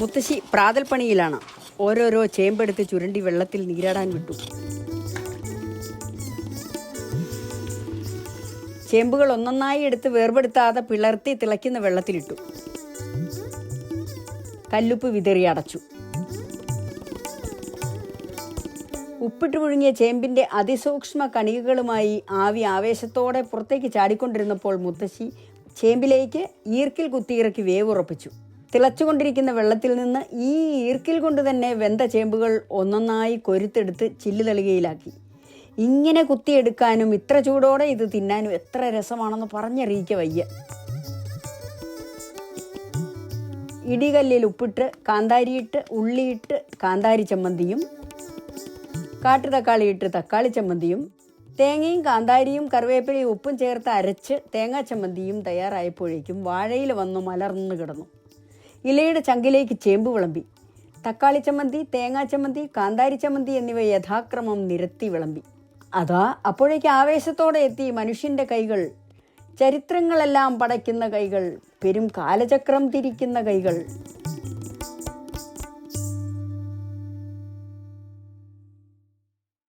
മുത്തശ്ശി പ്രാതൽപ്പണിയിലാണ്. ഓരോരോ ചേമ്പെടുത്ത് ചുരണ്ടി വെള്ളത്തിൽ നീരാടാൻ വിട്ടു. ചേമ്പുകൾ ഒന്നൊന്നായി എടുത്ത് വേർപെടുത്താതെ പിളർത്തി തിളയ്ക്കുന്ന വെള്ളത്തിലിട്ടു. കല്ലുപ്പ് വിതറി അടച്ചു. ഉപ്പിട്ട് പുഴുങ്ങിയ ചേമ്പിന്റെ അതിസൂക്ഷ്മ കണികകളുമായി ആവി ആവേശത്തോടെ പുറത്തേക്ക് ചാടിക്കൊണ്ടിരുന്നപ്പോൾ മുത്തശ്ശി ചേമ്പിലേക്ക് ഈർക്കിൽ കുത്തിയിറക്കി വേവുറപ്പിച്ചു തിളച്ചുകൊണ്ടിരിക്കുന്ന വെള്ളത്തിൽ നിന്ന് ഈ ഈർക്കിൽ കൊണ്ട് തന്നെ വെന്ത ചേമ്പുകൾ ഒന്നൊന്നായി കൊരുത്തെടുത്ത് ചില്ല് തളികയിലാക്കി. ഇങ്ങനെ കുത്തിയെടുക്കാനും ഇത്ര ചൂടോടെ ഇത് തിന്നാനും എത്ര രസമാണെന്ന് പറഞ്ഞറിയിക്ക വയ്യ. ഇടികല്ലിൽ ഉപ്പിട്ട് കാന്താരിയിട്ട് ഉള്ളിയിട്ട് കാന്താരി ചമ്മന്തിയും കാട്ടു തക്കാളി ഇട്ട് തക്കാളി ചമ്മന്തിയും തേങ്ങയും കാന്താരിയും കറിവേപ്പിലയും ഉപ്പും ചേർത്ത് അരച്ച് തേങ്ങാ ചമ്മന്തിയും തയ്യാറായപ്പോഴേക്കും വാഴയിൽ വന്നു മലർന്നു കിടന്നു. ഇലയുടെ ചങ്കിലേക്ക് ചേമ്പ് വിളമ്പി. തക്കാളി ചമ്മന്തി തേങ്ങാ ചമ്മന്തി കാന്താരി ചമ്മന്തി എന്നിവ യഥാക്രമം നിരത്തി വിളമ്പി. അതാ അപ്പോഴേക്ക് ആവേശത്തോടെ എത്തി മനുഷ്യന്റെ കൈകൾ. ചരിത്രങ്ങളെല്ലാം പടയ്ക്കുന്ന കൈകൾ. പെരും കാലചക്രം തിരിക്കുന്ന കൈകൾ.